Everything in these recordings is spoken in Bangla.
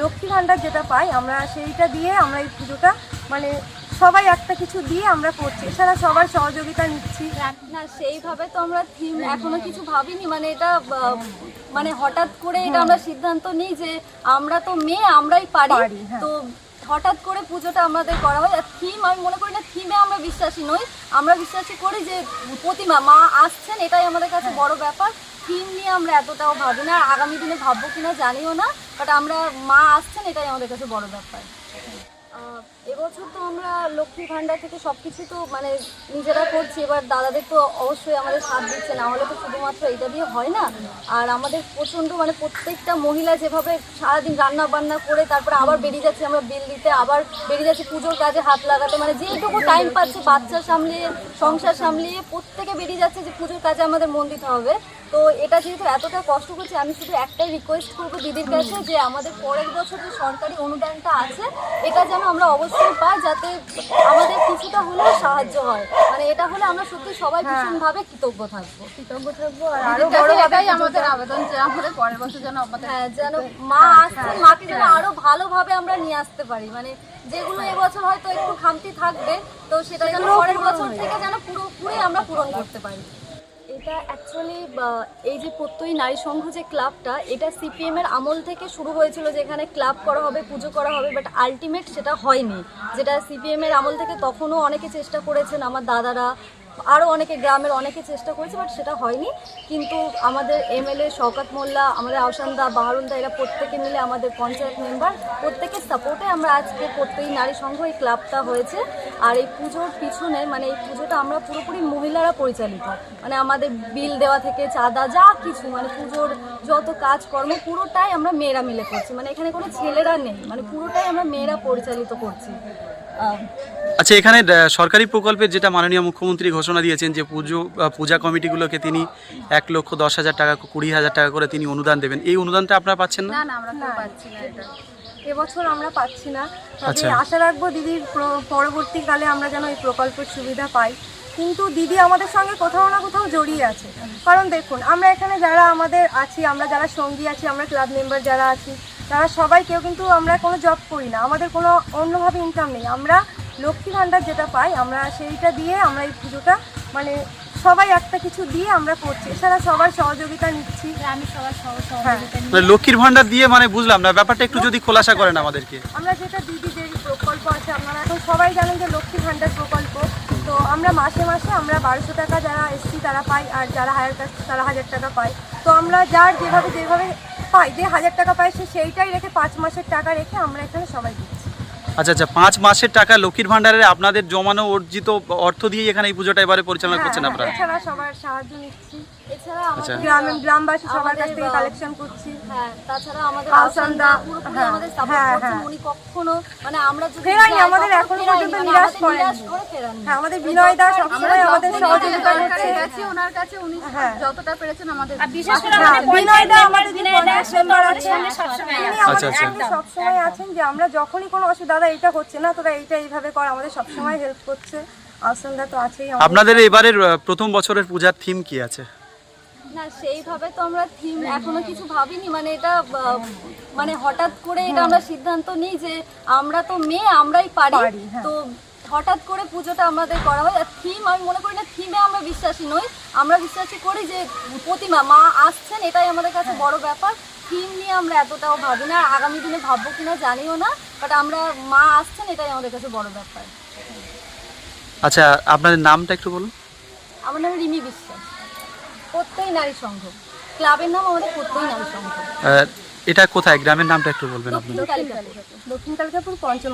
লক্ষ্মী ভাণ্ডার যেটা পাই আমরা সেইটা দিয়ে আমরা এই পুজোটা মানে সবাই একটা কিছু দিয়ে আমরা করছি। এছাড়া সবার সহযোগিতা নিচ্ছি। না সেইভাবে তো আমরা থিম এখনও কিছু ভাবিনি। মানে এটা মানে হঠাৎ করে এটা আমরা সিদ্ধান্ত নিই যে আমরা তো মেয়ে আমরাই পারি। পারি, হ্যাঁ। তো হঠাৎ করে পুজোটা আমাদের করা হয়। আর থিম আমি মনে করি না থিমে আমরা বিশ্বাসী নই। আমরা বিশ্বাসী করি যে প্রতিমা মা আসছেন এটাই আমাদের কাছে হ্যাঁ। বড় ব্যাপার। থিম নিয়ে আমরা এতটাও ভাবি না আগামী দিনে ভাববো কিনা জানিও না বাট আমরা মা আসছেন, এটাই আমাদের কাছে বড় ব্যাপার। এবছর তো আমরা লক্ষ্মী ভাণ্ডার থেকে সব কিছু তো মানে নিজেরা করছি। এবার দাদাদের তো অবশ্যই আমাদের সাথ দিচ্ছে, না হলে তো শুধুমাত্র এটা দিয়ে হয় না। আর আমাদের প্রচণ্ড মানে প্রত্যেকটা মহিলা যেভাবে সারাদিন রান্না বান্না করে তারপরে আবার বেরিয়ে যাচ্ছে, আমরা বিল দিতে, আবার বেরিয়ে যাচ্ছি পুজোর কাজে হাত লাগাতে। মানে যেইটুকু টাইম পাচ্ছে বাচ্চা সামলিয়ে, সংসার সামলিয়ে প্রত্যেকে বেরিয়ে যাচ্ছে যে পুজোর কাজে আমাদের মন দিতে হবে। তো এটা যেহেতু এতটা কষ্ট করছি, আমি শুধু একটাই রিকোয়েস্ট করব দিদির কাছে যে আমাদের পরের বছর যে সরকারি অনুদানটা আছে এটা যেন আমরা অবশ্যই পাই যাতে আমাদের কিছুটা হলেও সাহায্য হয়। মানে এটা হলে আমরা সত্যি সবাই ভীষণভাবে কৃতজ্ঞ থাকব। কৃতজ্ঞ থাকব আর আরও বড় এটাই আমাদের আবেদন যে আমাদের পরের বছর যেন আমাদের হ্যাঁ যেন মা আসছে মাকে যেন আরও ভালোভাবে আমরা নিয়ে আসতে পারি। মানে যেগুলো এবছর হয়তো একটু খামতি থাকবে তো সেটা যেন পরের বছর থেকে যেন পুরোপুরি আমরা পূরণ করতে পারি। এটা অ্যাকচুয়ালি এই যে প্রত্যয়ী নারী সংঘ যে ক্লাবটা এটা সিপিএম এর আমল থেকে শুরু হয়েছিল যে এখানে ক্লাব করা হবে, পুজো করা হবে বাট আলটিমেট সেটা হয়নি। যেটা সিপিএম এর আমল থেকে তখনও অনেকে চেষ্টা করেছেন, আমার দাদারা আরও অনেকে গ্রামের অনেকে চেষ্টা করেছে বাট সেটা হয়নি। কিন্তু আমাদের এমএলএ শওকাত মোল্লা, আমাদের আওসানদা বাহারুলদা এরা প্রত্যেকে মিলে আমাদের পঞ্চায়েত মেম্বার প্রত্যেকের সাপোর্টে আমরা আজকে প্রত্যেক নারী সংঘ এই ক্লাবটা হয়েছে। আর এই পুজোর পিছনে মানে এই পুজোটা আমরা পুরোপুরি মহিলারা পরিচালিত। মানে আমাদের বিল দেওয়া থেকে চাঁদা যা কিছু মানে পুজোর যত কাজকর্ম পুরোটাই আমরা মেয়েরা মিলে করছি। মানে এখানে কোনো ছেলেরা নেই মানে পুরোটাই আমরা মেয়েরা পরিচালিত করছি। আচ্ছা এখানে সরকারি প্রকল্পের যেটা মাননীয় মুখ্যমন্ত্রী ঘোষণা দিয়েছেন যে পুজো পূজা কমিটিগুলোকে তিনি এক লক্ষ দশ হাজার টাকা কুড়ি হাজার টাকা করে তিনি অনুদান দেবেন। এই অনুদানটা আপনারা পাচ্ছেন না? না না আমরা পাচ্ছি না এটা। এবছর আমরা পাচ্ছি না। তবে আচ্ছা। আশা রাখব দিদির পরবর্তীকালে আমরা যেন এই প্রকল্পের সুবিধা পাই। কিন্তু দিদি আমাদের সঙ্গে কোথাও না কোথাও জড়িয়ে আছে। কারণ দেখুন আমরা এখানে যারা আমাদের আছি আমরা যারা সঙ্গী আছি আমরা ক্লাব মেম্বার যারা আছি তারা সবাই কেউ কিন্তু আমরা কোনো জব করি না। আমাদের কোনো অন্যভাবে ইনকাম নেই। আমরা লক্ষ্মী ভাণ্ডার যেটা পাই আমরা সেইটা দিয়ে আমরা এই পুজোটা মানে সবাই একটা কিছু দিয়ে আমরা করছি। এছাড়া সবার সহযোগিতা নিচ্ছি। আমি সবার হ্যাঁ। মানে লক্ষ্মীর ভান্ডার দিয়ে মানে বুঝলাম না ব্যাপারটা একটু যদি খোলাসা করেন আমাদেরকে। আমরা যেটা দিদি যে প্রকল্প আছে আপনারা এখন সবাই জানেন যে লক্ষ্মী ভান্ডার প্রকল্প। তো আমরা মাসে মাসে আমরা বারোশো টাকা যারা এসছি তারা পাই আর যারা হাজার টাকা তারা হাজার টাকা পাই তো আমরা যার যেভাবে যেভাবে পাই যে হাজার টাকা পাই সে সেইটাই রেখে পাঁচ মাসের টাকা রেখে আমরা এখানে সবাই দিচ্ছি। আচ্ছা আচ্ছা পাঁচ মাসের টাকা লক্ষ্মীর ভাণ্ডারে আপনাদের জমানো অর্জিত অর্থ দিয়ে এখানে এই পুজোটা এবারে পরিচালনা করছেন হ্যাঁ, আপনারা এছাড়া সবার সাহায্য নিচ্ছি এছাড়া আচ্ছা। আমাদের গ্রামবাসী সবার কাছ থেকে কালেকশন করছি হ্যাঁ তাছাড়া আমাদের পুরোপুরি হ্যাঁ, আমাদের সাপোর্ট হ্যাঁ, করছেন। উনি কখনো মানে আমরা যদি আমাদের এখনও পর্যন্ত নিরাশ। হ্যাঁ বিনয় দা সবসময় আমাদের যখনই সহযোগিতা করছে গেছি ওনার কাছে উনি। যতটা পেরেছেন আমাদের বিশেষ করে আমাদের বিনয় দা আমাদের বিনয় দা মেম্বার আছেন, সবসময় তিনি আছে। আমাদের আচ্ছা, সঙ্গে সবসময় আছেন যে আমরা যখনই কোনো অসুবিধা দাদা এটা হচ্ছে না তোরা এইটা এইভাবে কর আমাদের সবসময় হেল্প করছে। আলসনদা তো আছেই আপনাদের এবারের প্রথম বছরের পূজার থিম কি আছে? না সেইভাবে তো আমরা থিম এখনও কিছু ভাবিনি। মানে এটা মানে হঠাৎ করে এটা আমরা সিদ্ধান্ত নিই যে আমরা তো মেয়ে আমরাই পারি। হ্যাঁ। তো হঠাৎ করে পুজোটা আমাদের করা হয়। আর থিম আমি মনে করি না থিমে আমরা বিশ্বাসী নই। আমরা বিশ্বাসী করি যে প্রতিমা মা আসছেন এটাই আমাদের কাছে বড় ব্যাপার। থিম নিয়ে আমরা এতটাও ভাবি না আগামী দিনে ভাববো কিনা জানিও না বাট আমরা মা আসছেন এটাই আমাদের কাছে বড় ব্যাপার। আচ্ছা আপনাদের নামটা একটু বলুন। আমার নাম রিমি বিশ্বাস। প্রত্যেক নারী সংঘ। ক্লাবের নাম আমাদের প্রত্যেক নারী সংঘ। এটা কোথায়? গ্রামের নামটা একটু বলবেন আপনি দক্ষিণ কালিকাপুর কালিকাপুর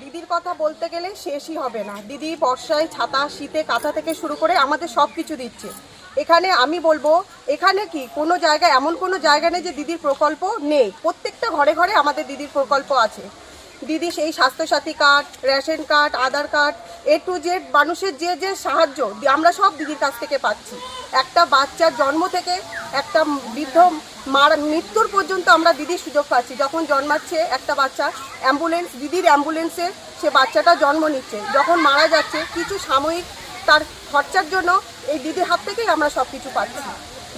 দিদির কথা বলতে গেলে শেষই হবে না। দিদি বর্ষায় ছাতা শীতে কাঁথা থেকে শুরু করে আমাদের সব কিছু দিচ্ছে। এখানে আমি বলব, এখানে কি কোনো জায়গায়, এমন কোনো জায়গা নেই যে দিদির প্রকল্প নেই। প্রত্যেকটা ঘরে ঘরে আমাদের দিদির প্রকল্প আছে। দিদি সেই Swasthya Sathi card, ration card, Aadhaar card, A to Z মানুষের যে যে সাহায্য, আমরা সব দিদির কাছ থেকে পাচ্ছি। একটা বাচ্চার জন্ম থেকে একটা বৃদ্ধ মার মৃত্যুর পর্যন্ত আমরা দিদির সুযোগ পাচ্ছি। যখন জন্মাচ্ছে একটা বাচ্চা, অ্যাম্বুলেন্স, দিদির অ্যাম্বুলেন্সে সে বাচ্চাটা জন্ম নিচ্ছে। যখন মারা যাচ্ছে, কিছু সাময়িক তার খরচার জন্য এই দিদির হাত থেকেই আমরা সব কিছু পাচ্ছি।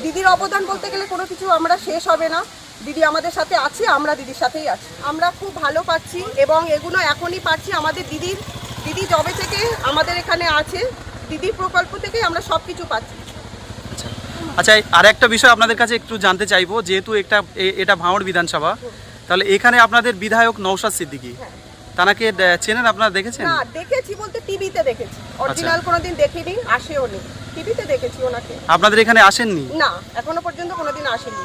দিদির অবদান বলতে গেলে কোনো কিছু আমরা শেষ হবে না। দিদি আমাদের সাথে আছে আমরা দিদির সাথেই আছি। আমরা খুব ভালো পাচ্ছি এবং এগুলো এখনই পাচ্ছি আমাদের দিদির। দিদি জবে থেকে আমাদের এখানে আছে। দিদির প্রকল্প থেকেই আমরা সব কিছু পাচ্ছি। আচ্ছা। আর একটা বিষয় আপনাদের কাছে একটু জানতে চাইব যেহেতু একটা এটা ভাঙড় বিধানসভা তাহলে এখানে আপনাদের বিধায়ক নৌশাদ সিদ্দিকী। তানাকে চেনেন আপনারা দেখেছেন? না দেখেছি বলতে টিভিতে দেখেছি। অরিজিনাল কোনোদিন দেখিনি আসেও নি। টিভিতে দেখেছি ওনাকে। আপনাদের এখানে আসেননি? না এখনও পর্যন্ত কোনোদিন আসেনি।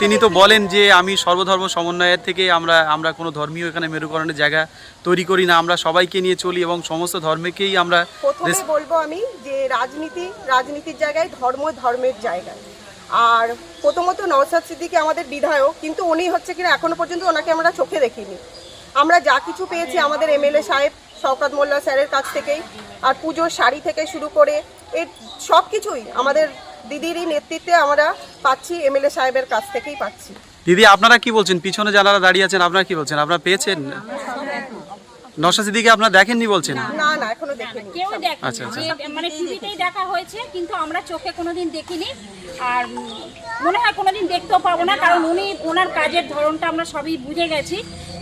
তিনি তো বলেন যে আমি সর্বধর্ম সমন্বয়ের থেকে আমরা আমরা কোনো ধর্মীয় এখানে মেরুকরণের জায়গা তৈরি করি না। আমরা সবাইকে নিয়ে চলি এবং সমস্ত ধর্মকেই আমরা প্রথমে বলব আমি যে রাজনীতি রাজনীতির জায়গায় ধর্ম ধর্মের জায়গায়। আর প্রথমত নওসাদ সিদ্দিকি আমাদের বিধায়ক কিন্তু উনি হচ্ছে কিনা এখনও পর্যন্ত ওনাকে আমরা চোখে দেখিনি। আমরা যা কিছু পেয়েছি আমাদের এমএলএ সাহেব শওকাত মোল্লা স্যারের কাছ থেকেই আর পুজোর শাড়ি থেকে শুরু করে এর সব কিছুই আমাদের দিদিরই নেতৃত্বে আমরা পাচ্ছি এমএলএ সাহেবের কাছ থেকেই পাচ্ছি। দিদি আপনারা কি বলছেন? পিছনে যারা দাঁড়িয়ে আছেন আপনারা কি বলছেন? আপনারা পেয়েছেন? নশা সিদ্দিকে আপনারা দেখেননি বলছেন? না না এখনও দেখিনি। কেউ দেখেনি। আচ্ছা, আচ্ছা। মানে টিভিতেই দেখা হয়েছে কিন্তু আমরা চোখে কোনোদিন দেখিনি। আর মনে হয় কোনোদিন দেখতেও পাবো না কারণ উনি ওনার কাজের ধরনটা আমরা সবই বুঝে গেছি।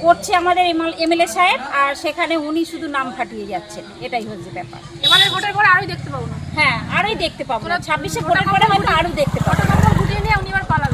করছে আমাদের এমএলএ সাহেব আর সেখানে উনি শুধু নাম ফাটিয়ে যাচ্ছেন। এটাই হচ্ছে ব্যাপার। এবারে ভোটের পরে আরোই দেখতে পাবো না। হ্যাঁ আরোই দেখতে পাবো না। ছাব্বিশে ভোটের পরে হয়তো আরও দেখতে পাবো। নিয়ে উনি এবার পালাবে।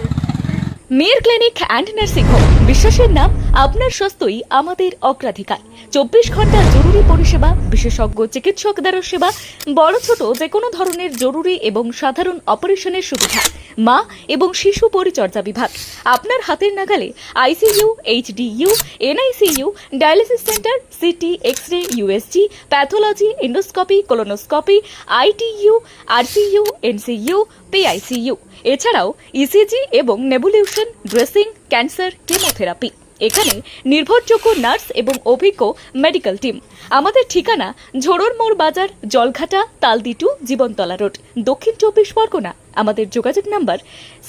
মেয়ের ক্লিনিক অ্যান্ড নার্সিং হোম বিশ্বাসের নাম আপনার স্বাস্থ্যই আমাদের অগ্রাধিকার। চব্বিশ ঘণ্টা জরুরি পরিষেবা, বিশেষজ্ঞ চিকিৎসক দ্বারা সেবা, বড় ছোট যে কোনো ধরনের জরুরি এবং সাধারণ অপারেশনের সুবিধা, মা এবং শিশু পরিচর্যা বিভাগ। আপনার হাতের নাগালে ICU, HDU, NICU, dialysis centre, CT X ray USG, pathology, endoscopy, colonoscopy, ITU, RCU, NCU, PICU. এছাড়াও ইসিজি এবং নেবুলিউশন ড্রেসিং ক্যান্সার কেমোথেরাপি এখানে নির্ভরযোগ্য নার্স এবং অভিজ্ঞ মেডিকেল টিম। আমাদের ঠিকানা ঝোড়র মোড় বাজার, জলঘাটা, তালদিটু, জীবনতলা রোড। দক্ষিণ চব্বিশ পরগনা। আমাদের যোগাযোগ number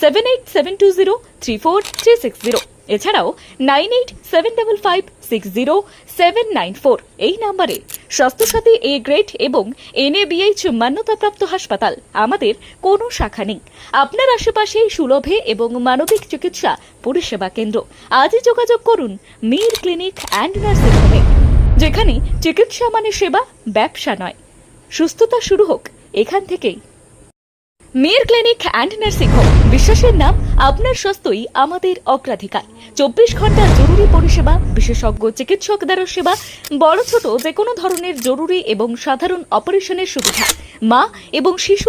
seven eight seven two zero three four three six zero এছাড়াও nine eight seven double five six zero seven nine four এই নাম্বারে স্বাস্থ্যসাথী এ গ্রেড এবং এনএবিএইচ মান্যতাপ্রাপ্ত হাসপাতাল আমাদের কোনো শাখা নেই। আপনার আশেপাশে সুলভে এবং মানবিক চিকিৎসা পরিষেবা কেন্দ্র। আজই যোগাযোগ করুন মীর ক্লিনিক অ্যান্ড নার্সিং হোমে, যেখানে চিকিৎসা মানে সেবা, ব্যবসা নয়। সুস্থতা শুরু হোক। এখান থেকেই মেয়ের ক্লিনিক অ্যান্ড নার্সিং হোম বিশ্বাসের নাম, আপনার স্বাস্থ্যই আমাদের অগ্রাধিকার। চব্বিশ ঘণ্টা জরুরি পরিষেবা, বিশেষজ্ঞ চিকিৎসক দ্বারা সেবা, বড় ছোট যে কোনো ধরনের জরুরি এবং সাধারণ অপারেশনের সুবিধা। মা এবং শিশু